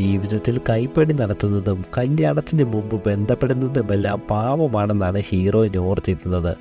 ജീവിതത്തിൽ കൈപ്പണി നടത്തുന്നതും കല്യാണത്തിന് മുമ്പ് ബന്ധപ്പെടുന്നതുമെല്ലാം പാവമാണെന്നാണ് ഹീറോയിൻ ഓർത്തിരുന്നത്.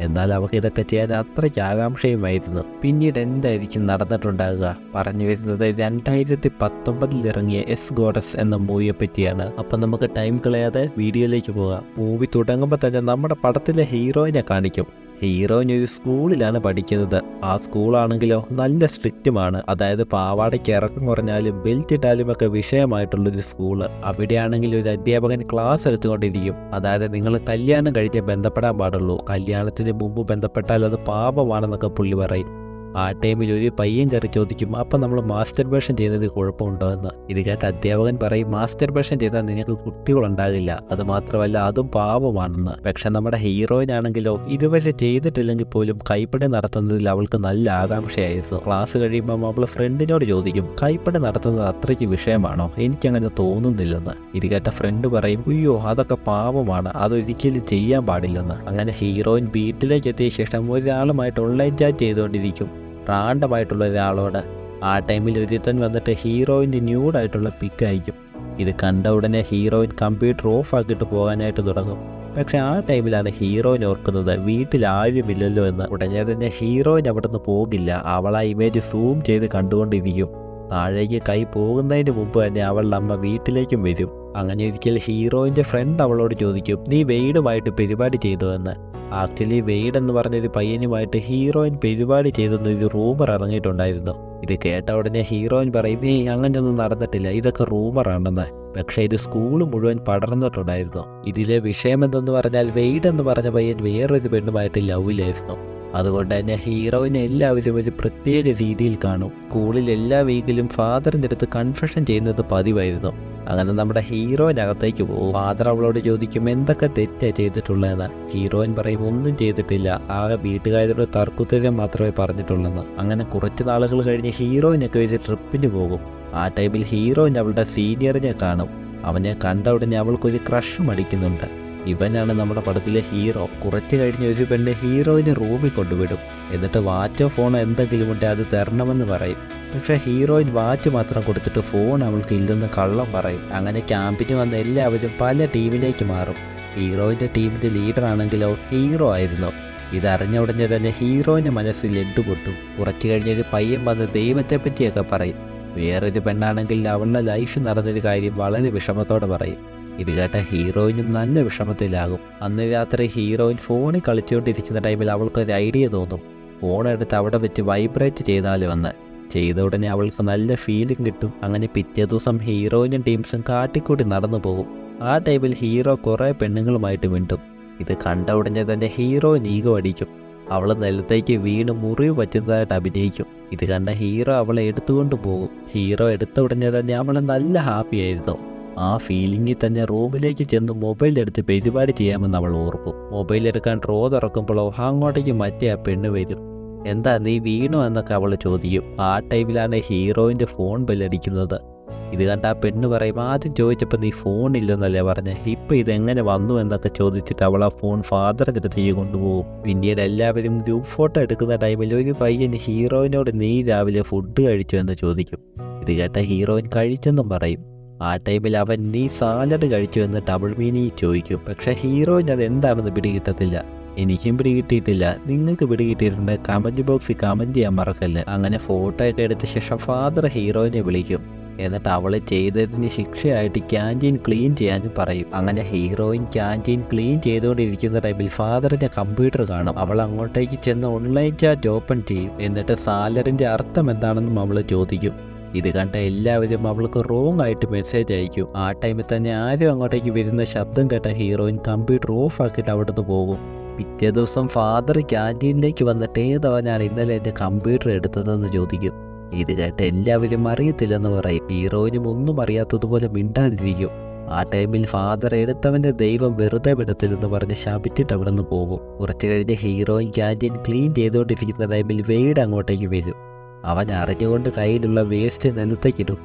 എന്നാൽ അവർക്ക് ഇതൊക്കെ ചെയ്യാൻ അത്രയ്ക്ക് ആകാംക്ഷയുമായിരുന്നു പിന്നീട് എന്തായിരിക്കും നടന്നിട്ടുണ്ടാകുക പറഞ്ഞു വരുന്നത് രണ്ടായിരത്തി പത്തൊമ്പതിൽ ഇറങ്ങിയ എസ് ഗോഡസ് എന്ന മൂവിയെ പറ്റിയാണ് അപ്പം നമുക്ക് ടൈം കളയാതെ വീഡിയോയിലേക്ക് പോകാം. മൂവി തുടങ്ങുമ്പോൾ തന്നെ നമ്മുടെ പടത്തിലെ ഹീറോയിനെ കാണിക്കും. ഹീറോയിൻ ഒരു സ്കൂളിലാണ് പഠിക്കുന്നത്. ആ സ്കൂളാണെങ്കിലോ നല്ല സ്ട്രിക്റ്റുമാണ്. അതായത് പാവാടയ്ക്ക് ഇറക്കം കുറഞ്ഞാലും ബെൽറ്റ് ഇട്ടാലും ഒക്കെ വിഷയമായിട്ടുള്ളൊരു സ്കൂൾ. അവിടെയാണെങ്കിൽ ഒരു അധ്യാപകൻ ക്ലാസ് എടുത്തുകൊണ്ടിരിക്കും. അതായത് നിങ്ങൾ കല്യാണം കഴിച്ചേ ബന്ധപ്പെടാൻ പാടുള്ളൂ. കല്യാണത്തിന് മുമ്പ് ബന്ധപ്പെട്ടാൽ അത് പാപമാണെന്നൊക്കെ പുള്ളി പറയും. ആ ടൈമിൽ ഒരു പയ്യൻ കയറി ചോദിക്കും അപ്പം നമ്മൾ മാസ്റ്റർ ബേഷൻ ചെയ്യുന്നത് കുഴപ്പമുണ്ടോ? എന്ന്. ഇത് അധ്യാപകൻ പറയും മാസ്റ്റർ ബേഷൻ ചെയ്താൽ നിങ്ങൾക്ക് കുട്ടികളുണ്ടാകില്ല. അത് മാത്രമല്ല അതും പാപമാണെന്ന് പക്ഷെ നമ്മുടെ ഹീറോയിൻ ആണെങ്കിലോ ഇതുവരെ ചെയ്തിട്ടില്ലെങ്കിൽ പോലും കൈപ്പടി നടത്തുന്നതിൽ അവൾക്ക് നല്ല ആകാംക്ഷയായിരുന്നു. ക്ലാസ് കഴിയുമ്പോൾ അവൾ ഫ്രണ്ടിനോട് ചോദിക്കും കൈപ്പടി നടത്തുന്നത് അത്രയ്ക്ക് വിഷയമാണോ? എനിക്കങ്ങനെ തോന്നുന്നില്ലെന്ന്. ഇത് കേട്ട ഫ്രണ്ട് പറയും അയ്യോ അതൊക്കെ പാപമാണ് അതൊരിക്കലും ചെയ്യാൻ പാടില്ലെന്ന്. അങ്ങനെ ഹീറോയിൻ വീട്ടിലേക്ക് എത്തിയ ശേഷം ഒരാളുമായിട്ട് ഓൺലൈൻ ചാറ്റ് ചെയ്തുകൊണ്ടിരിക്കും. റാണ്ടമായിട്ടുള്ള ഒരാളോട് ആ ടൈമിൽ രജിത്തൻ വന്നിട്ട് ഹീറോയിന്റെ ന്യൂഡായിട്ടുള്ള പിക്ക് അയക്കും. ഇത് കണ്ട ഉടനെ ഹീറോയിൻ കമ്പ്യൂട്ടർ ഓഫ് ആക്കിയിട്ട് പോകാനായിട്ട് തുടങ്ങും. പക്ഷേ ആ ടൈമിലാണ് ഹീറോയിൻ ഓർക്കുന്നത് വീട്ടിൽ ആരുമില്ലല്ലോ എന്ന്. ഉടനെ തന്നെ ഹീറോയിൻ അവിടെ നിന്ന് പോകില്ല. അവൾ ആ ഇമേജ് സൂം ചെയ്ത് കണ്ടുകൊണ്ടിരിക്കും. താഴേക്ക് കൈ പോകുന്നതിന് മുമ്പ് തന്നെ അവളുടെ അമ്മ വീട്ടിലേക്കും വരും. അങ്ങനെ ഒരിക്കൽ ഹീറോയിന്റെ ഫ്രണ്ട് അവളോട് ചോദിക്കും നീ വെയ്ഡുമായിട്ട് പരിപാടി ചെയ്തു എന്ന്? ആക്ച്വലി വെയ്ഡ് എന്ന് പറഞ്ഞ പറഞ്ഞൊരു പയ്യനുമായിട്ട് ഹീറോയിൻ പരിപാടി ചെയ്തെന്ന് ഒരു റൂമർ ഇറങ്ങിയിട്ടുണ്ടായിരുന്നു ഇത് കേട്ട ഉടനെ ഹീറോയിൻ പറയും ഏയ് അങ്ങനെയൊന്നും നടന്നിട്ടില്ല. ഇതൊക്കെ റൂമറാണെന്ന്. പക്ഷേ ഇത് സ്കൂൾ മുഴുവൻ പടർന്നിട്ടുണ്ടായിരുന്നു. ഇതിലെ വിഷയം എന്തെന്ന് പറഞ്ഞാൽ വെയ്ഡ് എന്ന് പറഞ്ഞ പയ്യൻ വേറൊരു പെണ്ണുമായിട്ട് ലവിലായിരുന്നു അതുകൊണ്ട് തന്നെ ഹീറോയിനെ എല്ലാവരും ഒരു പ്രത്യേക രീതിയിൽ കാണും. സ്കൂളിൽ എല്ലാ വീക്കിലും ഫാദറിന്റെ അടുത്ത് കൺഫെഷൻ ചെയ്യുന്നത് പതിവായിരുന്നു. അങ്ങനെ നമ്മുടെ ഹീറോയിനകത്തേക്ക് പോകും. ഫാദർ അവളോട് ചോദിക്കും എന്തൊക്കെ തെറ്റാ ചെയ്തിട്ടുള്ളതെന്ന്? ഹീറോയിൻ പറയും ഒന്നും ചെയ്തിട്ടില്ല. ആകെ വീട്ടുകാരുടെ തർക്കുത്തരം മാത്രമേ പറഞ്ഞിട്ടുള്ളെന്ന്. അങ്ങനെ കുറച്ച് നാളുകൾ കഴിഞ്ഞ് ഹീറോയിനൊക്കെ വെച്ച് ട്രിപ്പിന് പോകും. ആ ടൈമിൽ ഹീറോയിൻ അവളുടെ സീനിയറിനെ കാണും. അവനെ കണ്ട ഉടനെ അവൾക്കൊരു ക്രഷ് അടിക്കുന്നുണ്ട് ഇവനാണ് നമ്മുടെ പടത്തിലെ ഹീറോ. കുറച്ച് കഴിഞ്ഞ് ഒരു പെണ്ണ് ഹീറോയിനെ റൂമിൽ കൊണ്ടുവിടും. എന്നിട്ട് വാച്ചോ ഫോണോ എന്തെങ്കിലും ഉണ്ടെങ്കിൽ അത് തരണമെന്ന് പറയും. പക്ഷേ ഹീറോയിൻ വാച്ച് മാത്രം കൊടുത്തിട്ട് ഫോൺ അവൾക്ക് ഇല്ലെന്ന് കള്ളം പറയും. അങ്ങനെ ക്യാമ്പിന് വന്ന എല്ലാവരും പല ടീമിലേക്ക് മാറും. ഹീറോയിന്റെ ടീമിന്റെ ലീഡർ ആണെങ്കിലോ ഹീറോ ആയിരുന്നു. ഇതറിഞ്ഞ ഉടനെ തന്നെ ഹീറോയിന്റെ മനസ്സിൽ ലഡ്ഡു പൊട്ടും കുറച്ച് കഴിഞ്ഞൊരു പയ്യൻ വന്ന് ദൈവത്തെ പറ്റിയൊക്കെ പറയും. വേറൊരു പെണ്ണാണെങ്കിൽ അവളുടെ ലൈഫ് നടന്നൊരു കാര്യം വളരെ വിഷമത്തോടെ പറയും. ഇത് കേട്ട ഹീറോയിനും നല്ല വിഷമത്തിലാകും. അന്ന് രാത്രി ഹീറോയിൻ ഫോണിൽ കളിച്ചുകൊണ്ടിരിക്കുന്ന ടൈമിൽ അവൾക്ക് ഒരു ഐഡിയ തോന്നും. ഫോണെടുത്ത് അവിടെ വെച്ച് വൈബ്രേറ്റ് ചെയ്താലും എന്ന് ചെയ്ത ഉടനെ അവൾക്ക് നല്ല ഫീലിംഗ് കിട്ടും. അങ്ങനെ പിറ്റേ ദിവസം ഹീറോയിനും ടീംസും കാട്ടിക്കൂടി നടന്നു പോകും. ആ ടൈമിൽ ഹീറോ കുറേ പെണ്ണുങ്ങളുമായിട്ട് മിണ്ടും. ഇത് കണ്ട ഉടനെ തന്നെ ഹീറോയിൻ ഈഗോ അടിക്കും. അവൾ നിലത്തേക്ക് വീണ് മുറിവ് പറ്റുന്നതായിട്ട് അഭിനയിക്കും. ഇത് കണ്ട ഹീറോ അവളെ എടുത്തുകൊണ്ട് പോകും. ഹീറോ എടുത്ത ഉടനെ തന്നെ അവൾ നല്ല ഹാപ്പി ആയിരുന്നു. ആ ഫീലിംഗിൽ തന്നെ റൂമിലേക്ക് ചെന്ന് മൊബൈൽ എടുത്ത് പരിപാടി ചെയ്യാമെന്ന് അവൾ ഓർക്കും. മൊബൈൽ എടുക്കാൻ ഡ്രോ തുറക്കുമ്പോഴോ അങ്ങോട്ടേക്ക് മറ്റേ ആ പെണ്ണ് വരും. എന്താ നീ വീണു? എന്നൊക്കെ അവൾ ചോദിക്കും. ആ ടൈമിലാണ് ഹീറോയിന്റെ ഫോൺ ബെല്ലടിക്കുന്നത് ഇത് കണ്ട ആ പെണ്ണ് പറയും ആദ്യം ചോദിച്ചപ്പോൾ നീ ഫോൺ ഇല്ലെന്നല്ലേ പറഞ്ഞ്? ഇപ്പം ഇതെങ്ങനെ വന്നു? എന്നൊക്കെ ചോദിച്ചിട്ട് അവൾ ആ ഫോൺ ഫാദറിന്റെ അടുത്തേക്ക് കൊണ്ടുപോകും. പിന്നീട് എല്ലാവരും ഗ്രൂപ്പ് ഫോട്ടോ എടുക്കുന്ന ടൈമിൽ ഒരു പയ്യൻ ഹീറോയിനോട് നീ രാവിലെ ഫുഡ് കഴിച്ചു? എന്ന് ചോദിക്കും. ഇത് കേട്ട ഹീറോയിൻ കഴിച്ചെന്നും പറയും. ആ ടൈമിൽ അവൻ നീ സാലഡ് കഴിച്ചു എന്ന് ഡബിൾ മീനി ചോദിക്കും. പക്ഷെ ഹീറോയിന് അത് എന്താണെന്ന് പിടികിട്ടത്തില്ല. എനിക്കും പിടികിട്ടിയിട്ടില്ല. നിങ്ങൾക്ക് പിടികിട്ടിയിട്ടുണ്ട്. കമന്റ് ബോക്സിൽ കമന്റ് ചെയ്യാൻ മറക്കല്ല. അങ്ങനെ ഫോട്ടോ ഒക്കെ എടുത്ത ശേഷം ഫാദർ ഹീറോയിനെ വിളിക്കും. എന്നിട്ട് അവൾ ചെയ്തതിന് ശിക്ഷയായിട്ട് ക്യാന്റീൻ ക്ലീൻ ചെയ്യാനും പറയും. അങ്ങനെ ഹീറോയിൻ ക്യാന്റീൻ ക്ലീൻ ചെയ്തുകൊണ്ടിരിക്കുന്ന ടൈമിൽ ഫാദറിന്റെ കമ്പ്യൂട്ടർ കാണും. അവൾ അങ്ങോട്ടേക്ക് ചെന്ന് ഓൺലൈൻ ചാറ്റ് ഓപ്പൺ ചെയ്യും. എന്നിട്ട് സാലറിന്റെ അർത്ഥം എന്താണെന്നും അവൾ ചോദിക്കും. ഇത് കണ്ട എല്ലാവരും അവൾക്ക് റോങ് ആയിട്ട് മെസ്സേജ് അയക്കും. ആ ടൈമിൽ തന്നെ ആരും അങ്ങോട്ടേക്ക് വരുന്ന ശബ്ദം കേട്ട ഹീറോയിൻ കമ്പ്യൂട്ടർ ഓഫ് ആക്കിയിട്ട് അവിടുന്ന് പോകും. പിറ്റേ ദിവസം ഫാദർ ക്യാന്റീനിലേക്ക് വന്നിട്ട് ഏതവനാണ് ഇന്നലെ എന്റെ കമ്പ്യൂട്ടർ എടുത്തതെന്ന് ചോദിക്കും. ഇത് കേട്ട് എല്ലാവരും അറിയത്തില്ലെന്ന് പറയും. ഹീറോയിനും ഒന്നും അറിയാത്തതുപോലെ മിണ്ടാതിരിക്കും. ആ ടൈമിൽ ഫാദർ എടുത്തവന്റെ ദൈവം വെറുതെ വിടത്തില്ലെന്ന് പറഞ്ഞ് ശപിച്ചിട്ട് അവിടെ നിന്ന് പോകും. കുറച്ച് കഴിഞ്ഞ് ഹീറോയിൻ ക്യാന്റീൻ ക്ലീൻ ചെയ്തുകൊണ്ടിരിക്കുന്ന ടൈമിൽ വെയ്ഡ് അങ്ങോട്ടേക്ക് വരും. അവൻ അറിഞ്ഞുകൊണ്ട് കയ്യിലുള്ള വേസ്റ്റ് നിലത്തേക്കിടും.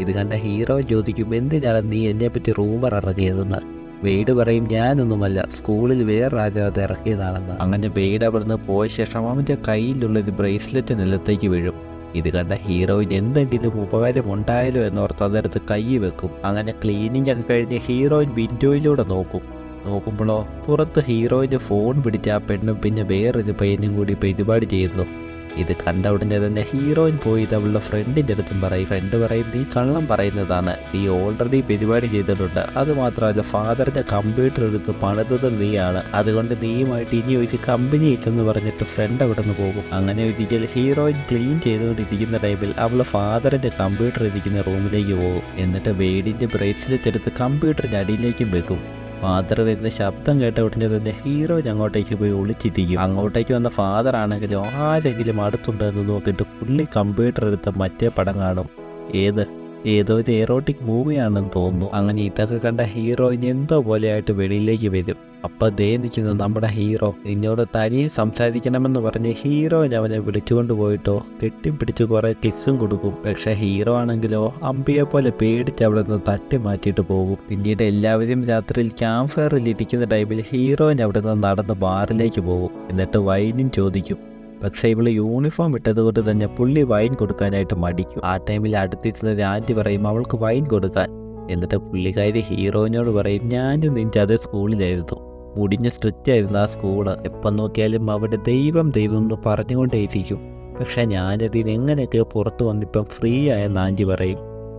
ഇത് കണ്ട ഹീറോ ചോദിക്കും എന്തിനാണ് നീ എന്നെപ്പറ്റി റൂമർ ഇറങ്ങിയതെന്ന്? വെയ്ഡ് പറയും ഞാനൊന്നുമല്ല സ്കൂളിൽ വേറെ ആരും അത് ഇറക്കിയതാണെന്ന് അങ്ങനെ വെയ്ഡ് അവിടുന്ന് പോയ ശേഷം അവന്റെ കയ്യിലുള്ള ഒരു ബ്രേസ്ലെറ്റ് നിലത്തേക്ക് വീഴും. ഇത് കണ്ട ഹീറോയിൻ എന്തെങ്കിലും ഉപകാരം ഉണ്ടായാലോ എന്നോർത്ത് അതെടുത്ത് കൈ വെക്കും. അങ്ങനെ ക്ലീനിങ് ഒക്കെ കഴിഞ്ഞ് ഹീറോയിൻ വിൻഡോയിലൂടെ നോക്കും. നോക്കുമ്പോഴോ പുറത്ത് ഹീറോയിന്റെ ഫോൺ പിടിച്ച ആ പെണ്ണും പിന്നെ വേറൊരു പയ്യനും കൂടി പരിപാടി ചെയ്യുന്നു. ഇത് കണ്ട ഉടനെ തന്നെ ഹീറോയിൻ പോയി അവളുടെ ഫ്രണ്ടിന്റെ അടുത്തും പറയും. ഫ്രണ്ട് പറയും നീ കള്ളം പറയുന്നതാണ്. നീ ഓൾറെഡി പരിപാടി ചെയ്തിട്ടുണ്ട്. അത് മാത്രമല്ല ഫാദറിന്റെ കമ്പ്യൂട്ടർ എടുത്ത് പണിതത് നീയാണ്. അതുകൊണ്ട് നീയുമായിട്ട് ഇനി ചോദിച്ച് കമ്പനി ഇല്ലെന്ന് പറഞ്ഞിട്ട് ഫ്രണ്ട് അവിടെ നിന്ന് പോകും. അങ്ങനെ ഒരിക്കൽ ഹീറോയിൻ ക്ലീൻ ചെയ്തുകൊണ്ടിരിക്കുന്ന ടൈമിൽ അവളെ ഫാദറിന്റെ കമ്പ്യൂട്ടർ ഇരിക്കുന്ന റൂമിലേക്ക് പോകും. എന്നിട്ട് വേഡിന്റെ ബ്രേസ്ലെറ്റ് എടുത്ത് കമ്പ്യൂട്ടറിന്റെ അടിയിലേക്കും വെക്കും. ഫാദർ ശബ്ദം കേട്ട ഉടനെ തന്നെ ഹീറോ അങ്ങോട്ടേക്ക് പോയി ഒളിച്ചിരിക്കും. അങ്ങോട്ടേക്ക് വന്ന ഫാദർ ആണെങ്കിലും ആരെങ്കിലും അടുത്തുണ്ടെന്ന് നോക്കിയിട്ട് പുള്ളി കമ്പ്യൂട്ടർ എടുത്ത മറ്റേ പടം കാണും. ഏത്? ഏതോ ഒരു എറോട്ടിക് മൂവിയാണെന്ന് തോന്നുന്നു. അങ്ങനെ ഇതൊക്കെ കണ്ട ഹീറോയിൻ എന്തോ പോലെയായിട്ട് വെളിയിലേക്ക് വരും. അപ്പം ദേ നിൽക്കുന്നു നമ്മുടെ ഹീറോ. നിന്നോട് തനിയെ സംസാരിക്കണമെന്ന് പറഞ്ഞ് ഹീറോയിനെ അവനെ വിളിച്ചുകൊണ്ട് പോയിട്ടോ കെട്ടിപ്പിടിച്ച് കുറേ കിസ്സും കൊടുക്കും. പക്ഷേ ഹീറോ ആണെങ്കിലോ അമ്പിയെ പോലെ പേടിച്ച് അവിടെ നിന്ന് തട്ടി മാറ്റിയിട്ട് പോകും. പിന്നീട് എല്ലാവരും രാത്രിയിൽ ക്യാമ്പ് ഫയറിൽ ഇരിക്കുന്ന ടൈമിൽ ഹീറോയിൻ അവിടെ നിന്ന് നടന്ന് ബാറിലേക്ക് പോകും. എന്നിട്ട് വൈനും ചോദിക്കും. പക്ഷേ ഇവൾ യൂണിഫോം ഇട്ടതുകൊണ്ട് തന്നെ പുള്ളി വൈൻ കൊടുക്കാനായിട്ട് മടിക്കും. ആ ടൈമിൽ അടുത്തിരുന്ന രാജി പറയും അവൾക്ക് വൈൻ കൊടുക്കാൻ. എന്നിട്ട് പുള്ളിക്കാരി ഹീറോയിനോട് പറയും ഞാനും നിന്റെ അതേ സ്കൂളിലായിരുന്നു മുടിഞ്ഞ സ്ട്രിക്റ്റ് ആയിരുന്നു ആ സ്കൂൾ എപ്പം നോക്കിയാലും അവിടെ ദൈവം ദൈവം എന്ന് പറഞ്ഞുകൊണ്ടേയിരിക്കും പക്ഷേ ഞാനതിന് എങ്ങനെയൊക്കെ പുറത്തു വന്നിപ്പം ഫ്രീ ആയ ആന്റി പറയും.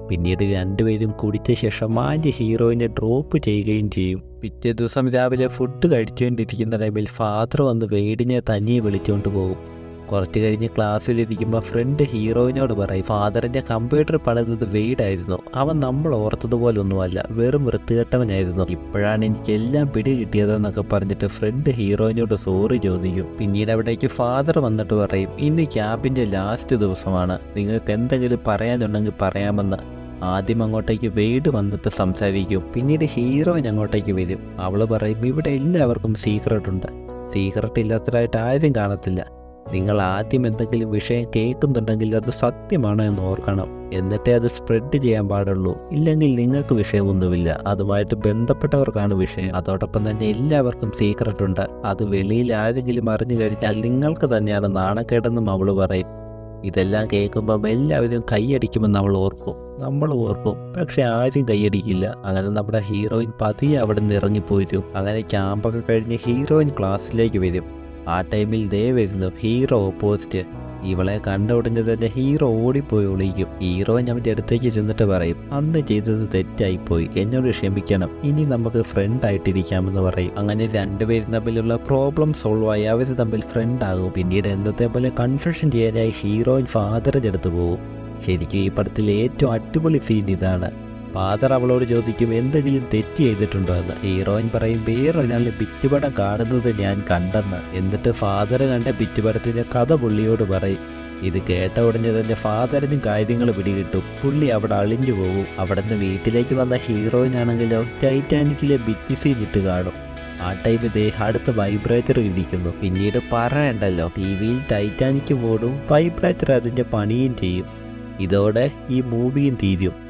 പിന്നീട് രണ്ടുപേരും കുടിച്ച ശേഷം ആന്റി ഹീറോയിനെ ഡ്രോപ്പ് ചെയ്യുകയും ചെയ്യും. പിറ്റേ ദിവസം രാവിലെ ഫുഡ് കഴിച്ചുകൊണ്ടിരിക്കുന്ന ടൈമിൽ ഫാദർ വന്ന് വേടിനെ തനിയെ വിളിച്ചുകൊണ്ട് പോകും. കുറച്ച് കഴിഞ്ഞ് ക്ലാസ്സിലിരിക്കുമ്പോൾ ഫ്രണ്ട് ഹീറോയിനോട് പറയും ഫാദറിന്റെ കമ്പ്യൂട്ടർ പണിതത് വെയ്ഡായിരുന്നു അവൻ നമ്മൾ ഓർത്തതുപോലൊന്നുമല്ല വെറും വൃത്തികെട്ടവനായിരുന്നു. ഇപ്പോഴാണ് എനിക്ക് എല്ലാം പിടി കിട്ടിയതെന്നൊക്കെ പറഞ്ഞിട്ട് ഫ്രണ്ട് ഹീറോയിനോട് സോറി ചോദിക്കും. പിന്നീട് അവിടേക്ക് ഫാദർ വന്നിട്ട് പറയും ഇന്ന് ക്യാമ്പിന്റെ ലാസ്റ്റ് ദിവസമാണ്. നിങ്ങൾക്ക് എന്തെങ്കിലും പറയാനുണ്ടെങ്കിൽ പറയാമെന്ന്. ആദ്യം അങ്ങോട്ടേക്ക് വെയ്ഡ് വന്നിട്ട് സംസാരിക്കും. പിന്നീട് ഹീറോയിൻ അങ്ങോട്ടേക്ക് വരും. അവൾ പറയും ഇവിടെ എല്ലാവർക്കും സീക്രട്ട് ഉണ്ട്. സീക്രട്ട് ഇല്ലാത്തതായിട്ട് ആരും കാണത്തില്ല. നിങ്ങൾ ആദ്യം എന്തെങ്കിലും വിഷയം കേൾക്കുന്നുണ്ടെങ്കിൽ അത് സത്യമാണ് എന്ന് ഓർക്കണം. എന്നിട്ടേ അത് സ്പ്രെഡ് ചെയ്യാൻ പാടുള്ളൂ. ഇല്ലെങ്കിൽ നിങ്ങൾക്ക് വിഷയമൊന്നുമില്ല. അതുമായിട്ട് ബന്ധപ്പെട്ടവർക്കാണ് വിഷയം. അതോടൊപ്പം തന്നെ എല്ലാവർക്കും സീക്രട്ട് ഉണ്ട്. അത് വെളിയിൽ ആരെങ്കിലും അറിഞ്ഞു കഴിഞ്ഞാൽ നിങ്ങൾക്ക് തന്നെയാണ് നാണക്കേടെന്നും അവൾ പറയും. ഇതെല്ലാം കേൾക്കുമ്പം എല്ലാവരും കൈയടിക്കുമെന്ന് അവൾ ഓർക്കും. നമ്മൾ ഓർക്കും. പക്ഷെ ആരും കൈയടിക്കില്ല. അങ്ങനെ നമ്മുടെ ഹീറോയിൻ പതിയെ അവിടെ നിന്ന് ഇറങ്ങിപ്പോരും. അങ്ങനെ ക്യാമ്പൊക്കെ കഴിഞ്ഞ് ഹീറോയിൻ ക്ലാസ്സിലേക്ക് വരും. ആ ടൈമിൽ ദേ വരുന്നു. Hero opposite. ഇവളെ കണ്ട ഉടനെ തന്നെ ഹീറോ ഓടിപ്പോയി ഒളിക്കും. ഹീറോ അവന്റെ അടുത്തേക്ക് ചെന്നിട്ട് പറയും അന്ന് ചെയ്തത് തെറ്റായിപ്പോയി. എന്നോട് ക്ഷമിക്കണം. ഇനി നമുക്ക് ഫ്രണ്ട് ആയിട്ടിരിക്കാമെന്ന് പറയും. അങ്ങനെ രണ്ടുപേരും തമ്മിലുള്ള പ്രോബ്ലം സോൾവ് ആയി. അവർ തമ്മിൽ ഫ്രണ്ട് ആകും. പിന്നീട് എന്നത്തെ പോലെ കൺഫ്യൂഷൻ ചെയ്യാനായി ഹീറോയിൻ ഫാദറിന്റെ അടുത്ത് പോകും. ശരിക്കും ഈ പടത്തിലെ ഏറ്റവും അടിപൊളി സീൻ ഇതാണ്. ഫാദർ അവളോട് ചോദിക്കും എന്തെങ്കിലും തെറ്റ് ചെയ്തിട്ടുണ്ടോ? എന്ന്. ഹീറോയിൻ പറയും വേറൊരാളുടെ പിറ്റുപടം കാണുന്നത് ഞാൻ കണ്ടെന്ന്. എന്നിട്ട് ഫാദർ കണ്ട പിറ്റുപടത്തിന്റെ കഥ പുള്ളിയോട് പറയും ഇത് കേട്ട ഉടനെ തന്നെ ഫാദറിനും കാര്യങ്ങൾ പിടികിട്ടും. പുള്ളി അവിടെ അളിഞ്ഞു പോകും. അവിടെ നിന്ന് വീട്ടിലേക്ക് വന്ന ഹീറോയിൻ ആണെങ്കിലോ ടൈറ്റാനിക്കിലെ ബിറ്റ് സീൻ ഇട്ട് കാണും. ആ ടൈം ഇതേ അടുത്ത വൈബ്രേറ്റർ ഇരിക്കുന്നു. പിന്നീട് പറയണ്ടല്ലോ ടി വിയിൽ ടൈറ്റാനിക്ക് മോഡും വൈബ്രേറ്റർ അതിന്റെ പണിയും ചെയ്യും. ഇതോടെ ഈ മൂവിയും തീരും.